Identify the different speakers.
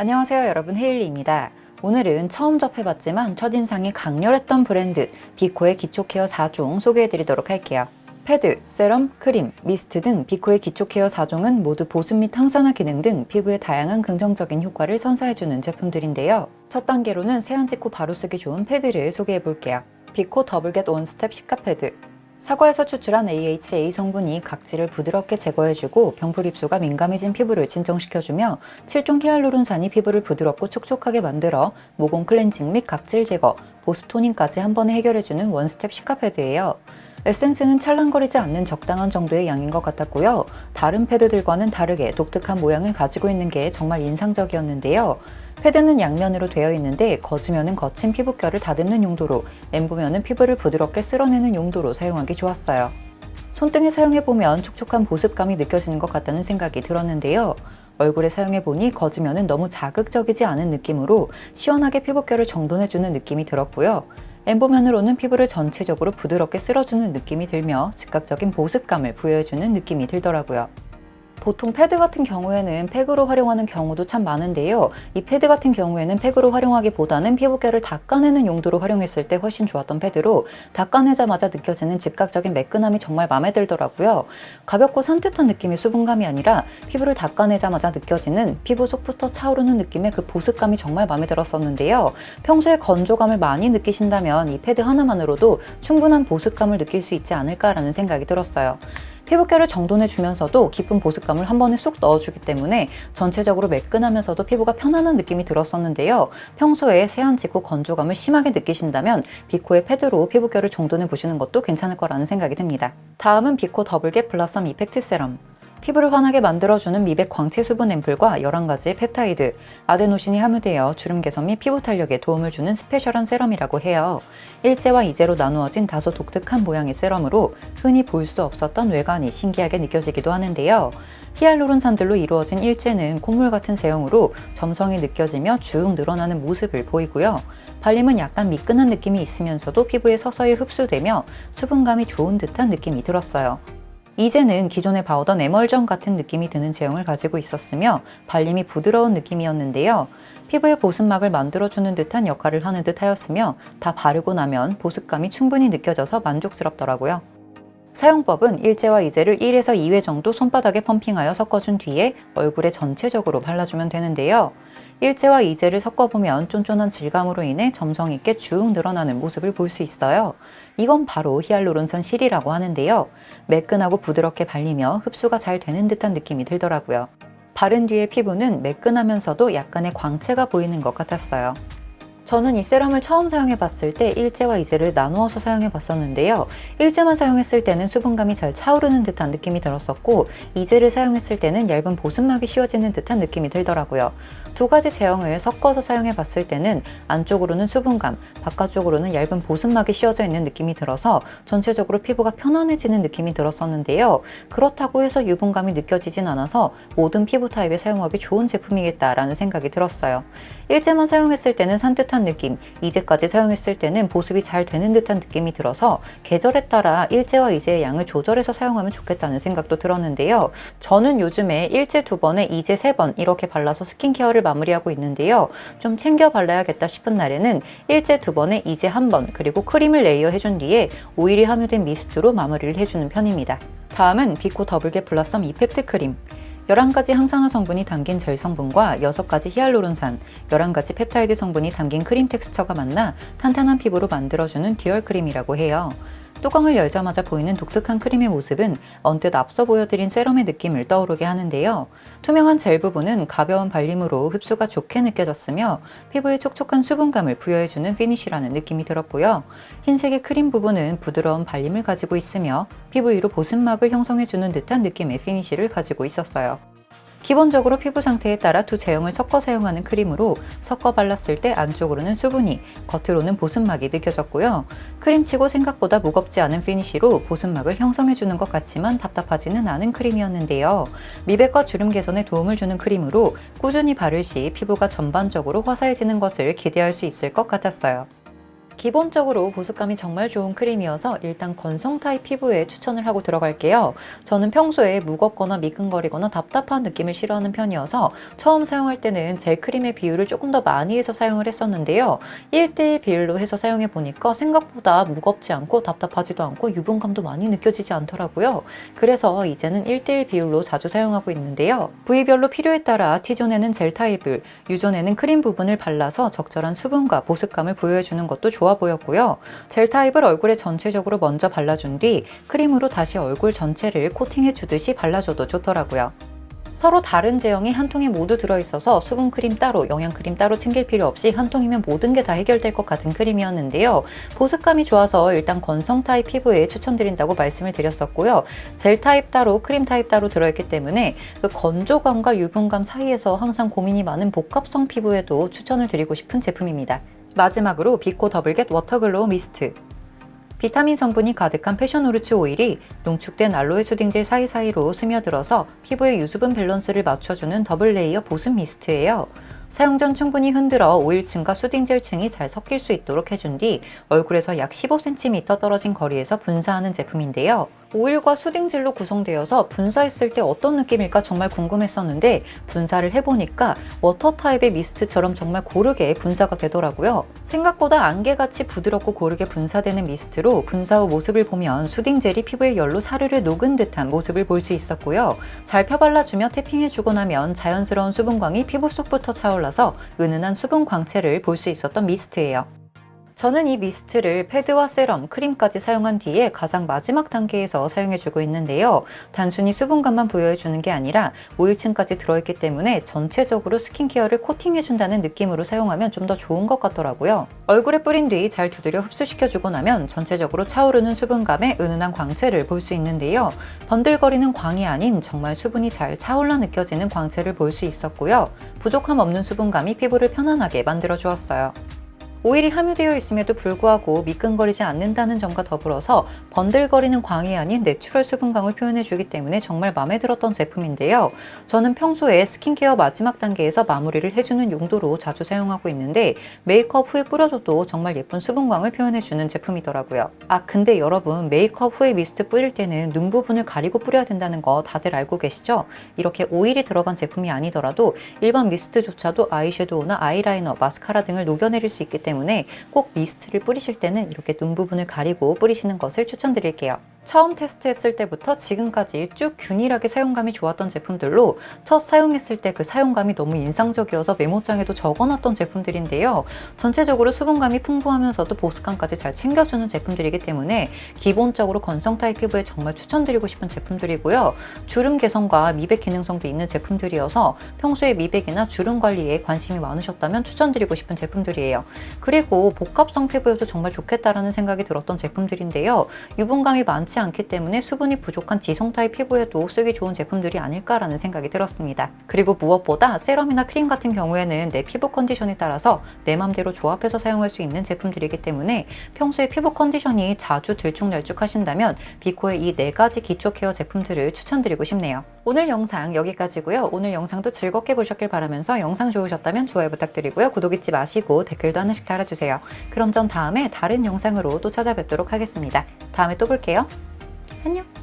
Speaker 1: 안녕하세요 여러분 헤일리입니다. 오늘은 처음 접해봤지만 첫인상이 강렬했던 브랜드 비코의 기초 케어 4종 소개해드리도록 할게요. 패드, 세럼, 크림, 미스트 등 비코의 기초 케어 4종은 모두 보습 및 항산화 기능 등 피부에 다양한 긍정적인 효과를 선사해주는 제품들인데요. 첫 단계로는 세안 직후 바로 쓰기 좋은 패드를 소개해볼게요. 비코 더블겟 원스텝 시카 패드 사과에서 추출한 AHA 성분이 각질을 부드럽게 제거해주고 병풀 입수가 민감해진 피부를 진정시켜주며 7종 히알루론산이 피부를 부드럽고 촉촉하게 만들어 모공 클렌징 및 각질 제거, 보습 토닝까지 한 번에 해결해주는 원스텝 시카패드예요. 에센스는 찰랑거리지 않는 적당한 정도의 양인 것 같았고요. 다른 패드들과는 다르게 독특한 모양을 가지고 있는 게 정말 인상적이었는데요. 패드는 양면으로 되어 있는데 거즈면은 거친 피부결을 다듬는 용도로, 엠부면은 피부를 부드럽게 쓸어내는 용도로 사용하기 좋았어요. 손등에 사용해보면 촉촉한 보습감이 느껴지는 것 같다는 생각이 들었는데요. 얼굴에 사용해보니 거즈면은 너무 자극적이지 않은 느낌으로 시원하게 피부결을 정돈해주는 느낌이 들었고요. 엠보면으로는 피부를 전체적으로 부드럽게 쓸어주는 느낌이 들며 즉각적인 보습감을 부여해주는 느낌이 들더라고요. 보통 패드 같은 경우에는 팩으로 활용하는 경우도 참 많은데요. 이 패드 같은 경우에는 팩으로 활용하기보다는 피부결을 닦아내는 용도로 활용했을 때 훨씬 좋았던 패드로 닦아내자마자 느껴지는 즉각적인 매끈함이 정말 마음에 들더라고요. 가볍고 산뜻한 느낌의 수분감이 아니라 피부를 닦아내자마자 느껴지는 피부 속부터 차오르는 느낌의 그 보습감이 정말 마음에 들었었는데요. 평소에 건조감을 많이 느끼신다면 이 패드 하나만으로도 충분한 보습감을 느낄 수 있지 않을까라는 생각이 들었어요. 피부결을 정돈해 주면서도 깊은 보습감을 한 번에 쑥 넣어주기 때문에 전체적으로 매끈하면서도 피부가 편안한 느낌이 들었었는데요. 평소에 세안 직후 건조감을 심하게 느끼신다면 비코의 패드로 피부결을 정돈해 보시는 것도 괜찮을 거라는 생각이 듭니다. 다음은 비코 더블겟 블라썸 이펙트 세럼. 피부를 환하게 만들어주는 미백 광채 수분 앰플과 11가지의 펩타이드, 아데노신이 함유되어 주름 개선 및 피부 탄력에 도움을 주는 스페셜한 세럼이라고 해요. 일제와 이제로 나누어진 다소 독특한 모양의 세럼으로 흔히 볼 수 없었던 외관이 신기하게 느껴지기도 하는데요. 히알루론산들로 이루어진 일제는 콧물 같은 제형으로 점성이 느껴지며 쭉 늘어나는 모습을 보이고요. 발림은 약간 미끈한 느낌이 있으면서도 피부에 서서히 흡수되며 수분감이 좋은 듯한 느낌이 들었어요. 이제는 기존에 봐오던 에멀전 같은 느낌이 드는 제형을 가지고 있었으며 발림이 부드러운 느낌이었는데요. 피부에 보습막을 만들어주는 듯한 역할을 하는 듯 하였으며 다 바르고 나면 보습감이 충분히 느껴져서 만족스럽더라고요. 사용법은 일제와 이제를 1에서 2회 정도 손바닥에 펌핑하여 섞어준 뒤에 얼굴에 전체적으로 발라주면 되는데요. 일제와 이제를 섞어보면 쫀쫀한 질감으로 인해 점성 있게 쭉 늘어나는 모습을 볼 수 있어요. 이건 바로 히알루론산 실이라고 하는데요. 매끈하고 부드럽게 발리며 흡수가 잘 되는 듯한 느낌이 들더라고요. 바른 뒤의 피부는 매끈하면서도 약간의 광채가 보이는 것 같았어요. 저는 이 세럼을 처음 사용해 봤을 때 일제와 이제를 나누어서 사용해 봤었는데요. 일제만 사용했을 때는 수분감이 잘 차오르는 듯한 느낌이 들었었고 이제를 사용했을 때는 얇은 보습막이 씌워지는 듯한 느낌이 들더라고요. 두 가지 제형을 섞어서 사용해 봤을 때는 안쪽으로는 수분감, 바깥쪽으로는 얇은 보습막이 씌워져 있는 느낌이 들어서 전체적으로 피부가 편안해지는 느낌이 들었었는데요. 그렇다고 해서 유분감이 느껴지진 않아서 모든 피부 타입에 사용하기 좋은 제품이겠다라는 생각이 들었어요. 일제만 사용했을 때는 산뜻한 느낌, 이제까지 사용했을 때는 보습이 잘 되는 듯한 느낌이 들어서 계절에 따라 일제와 이제의 양을 조절해서 사용하면 좋겠다는 생각도 들었는데요. 저는 요즘에 일제 두 번에 이제 세 번 이렇게 발라서 스킨케어를 마무리하고 있는데요. 좀 챙겨 발라야겠다 싶은 날에는 일제 두 번에 이제 한 번, 그리고 크림을 레이어 해준 뒤에 오일이 함유된 미스트로 마무리를 해주는 편입니다. 다음은 비코 더블겟 블라썸 이펙트 크림. 11가지 항산화 성분이 담긴 젤 성분과 6가지 히알루론산, 11가지 펩타이드 성분이 담긴 크림 텍스처가 만나 탄탄한 피부로 만들어주는 듀얼 크림이라고 해요. 뚜껑을 열자마자 보이는 독특한 크림의 모습은 언뜻 앞서 보여드린 세럼의 느낌을 떠오르게 하는데요. 투명한 젤 부분은 가벼운 발림으로 흡수가 좋게 느껴졌으며 피부에 촉촉한 수분감을 부여해주는 피니쉬라는 느낌이 들었고요. 흰색의 크림 부분은 부드러운 발림을 가지고 있으며 피부 위로 보습막을 형성해주는 듯한 느낌의 피니쉬를 가지고 있었어요. 기본적으로 피부 상태에 따라 두 제형을 섞어 사용하는 크림으로 섞어 발랐을 때 안쪽으로는 수분이, 겉으로는 보습막이 느껴졌고요. 크림치고 생각보다 무겁지 않은 피니쉬로 보습막을 형성해주는 것 같지만 답답하지는 않은 크림이었는데요. 미백과 주름 개선에 도움을 주는 크림으로 꾸준히 바를 시 피부가 전반적으로 화사해지는 것을 기대할 수 있을 것 같았어요. 기본적으로 보습감이 정말 좋은 크림이어서 일단 건성 타입 피부에 추천을 하고 들어갈게요. 저는 평소에 무겁거나 미끈거리거나 답답한 느낌을 싫어하는 편이어서 처음 사용할 때는 젤 크림의 비율을 조금 더 많이 해서 사용을 했었는데요. 1대1 비율로 해서 사용해 보니까 생각보다 무겁지 않고 답답하지도 않고 유분감도 많이 느껴지지 않더라고요. 그래서 이제는 1대1 비율로 자주 사용하고 있는데요. 부위별로 필요에 따라 T존에는 젤 타입을, U존에는 크림 부분을 발라서 적절한 수분과 보습감을 부여해주는 것도 좋아 보였고요. 젤 타입을 얼굴에 전체적으로 먼저 발라준 뒤 크림으로 다시 얼굴 전체를 코팅해 주듯이 발라줘도 좋더라고요. 서로 다른 제형이 한 통에 모두 들어있어서 수분 크림 따로, 영양 크림 따로 챙길 필요 없이 한 통이면 모든 게 다 해결될 것 같은 크림이었는데요. 보습감이 좋아서 일단 건성 타입 피부에 추천드린다고 말씀을 드렸었고요. 젤 타입 따로, 크림 타입 따로 들어있기 때문에 그 건조감과 유분감 사이에서 항상 고민이 많은 복합성 피부에도 추천을 드리고 싶은 제품입니다. 마지막으로 비코 더블겟 워터글로우 미스트. 비타민 성분이 가득한 패션오르츠 오일이 농축된 알로에 수딩젤 사이사이로 스며들어서 피부의 유수분 밸런스를 맞춰주는 더블 레이어 보습 미스트예요. 사용 전 충분히 흔들어 오일층과 수딩젤층이 잘 섞일 수 있도록 해준 뒤 얼굴에서 약 15cm 떨어진 거리에서 분사하는 제품인데요. 오일과 수딩젤로 구성되어서 분사했을 때 어떤 느낌일까 정말 궁금했었는데 분사를 해보니까 워터 타입의 미스트처럼 정말 고르게 분사가 되더라고요. 생각보다 안개같이 부드럽고 고르게 분사되는 미스트로 분사 후 모습을 보면 수딩젤이 피부에 열로 사르르 녹은 듯한 모습을 볼 수 있었고요. 잘 펴발라주며 태핑해주고 나면 자연스러운 수분광이 피부 속부터 차올라서 은은한 수분 광채를 볼 수 있었던 미스트예요. 저는 이 미스트를 패드와 세럼, 크림까지 사용한 뒤에 가장 마지막 단계에서 사용해주고 있는데요. 단순히 수분감만 부여해주는 게 아니라 오일층까지 들어있기 때문에 전체적으로 스킨케어를 코팅해준다는 느낌으로 사용하면 좀 더 좋은 것 같더라고요. 얼굴에 뿌린 뒤 잘 두드려 흡수시켜주고 나면 전체적으로 차오르는 수분감에 은은한 광채를 볼 수 있는데요. 번들거리는 광이 아닌 정말 수분이 잘 차올라 느껴지는 광채를 볼 수 있었고요. 부족함 없는 수분감이 피부를 편안하게 만들어 주었어요. 오일이 함유되어 있음에도 불구하고 미끈거리지 않는다는 점과 더불어서 번들거리는 광이 아닌 내추럴 수분광을 표현해주기 때문에 정말 마음에 들었던 제품인데요. 저는 평소에 스킨케어 마지막 단계에서 마무리를 해주는 용도로 자주 사용하고 있는데 메이크업 후에 뿌려줘도 정말 예쁜 수분광을 표현해주는 제품이더라고요. 아 근데 여러분 메이크업 후에 미스트 뿌릴 때는 눈 부분을 가리고 뿌려야 된다는 거 다들 알고 계시죠? 이렇게 오일이 들어간 제품이 아니더라도 일반 미스트조차도 아이섀도우나 아이라이너, 마스카라 등을 녹여내릴 수 있기 때문에 꼭 미스트를 뿌리실 때는 이렇게 눈 부분을 가리고 뿌리시는 것을 추천드릴게요. 처음 테스트했을 때부터 지금까지 쭉 균일하게 사용감이 좋았던 제품들로 첫 사용했을 때 그 사용감이 너무 인상적이어서 메모장에도 적어놨던 제품들인데요. 전체적으로 수분감이 풍부하면서도 보습감까지 잘 챙겨주는 제품들이기 때문에 기본적으로 건성 타입 피부에 정말 추천드리고 싶은 제품들이고요. 주름 개선과 미백 기능성도 있는 제품들이어서 평소에 미백이나 주름 관리에 관심이 많으셨다면 추천드리고 싶은 제품들이에요. 그리고 복합성 피부에도 정말 좋겠다라는 생각이 들었던 제품들인데요. 유분감이 많지 않기 때문에 수분이 부족한 지성 타입 피부에도 쓰기 좋은 제품들이 아닐까라는 생각이 들었습니다. 그리고 무엇보다 세럼이나 크림 같은 경우에는 내 피부 컨디션에 따라서 내 맘대로 조합해서 사용할 수 있는 제품들이기 때문에 평소에 피부 컨디션이 자주 들쭉날쭉 하신다면 비코의 이 네 가지 기초 케어 제품들을 추천드리고 싶네요. 오늘 영상 여기까지고요. 오늘 영상도 즐겁게 보셨길 바라면서 영상 좋으셨다면 좋아요 부탁드리고요. 구독 잊지 마시고 댓글도 하나씩 달아주세요. 그럼 전 다음에 다른 영상으로 또 찾아뵙도록 하겠습니다. 다음에 또 볼게요. 안녕!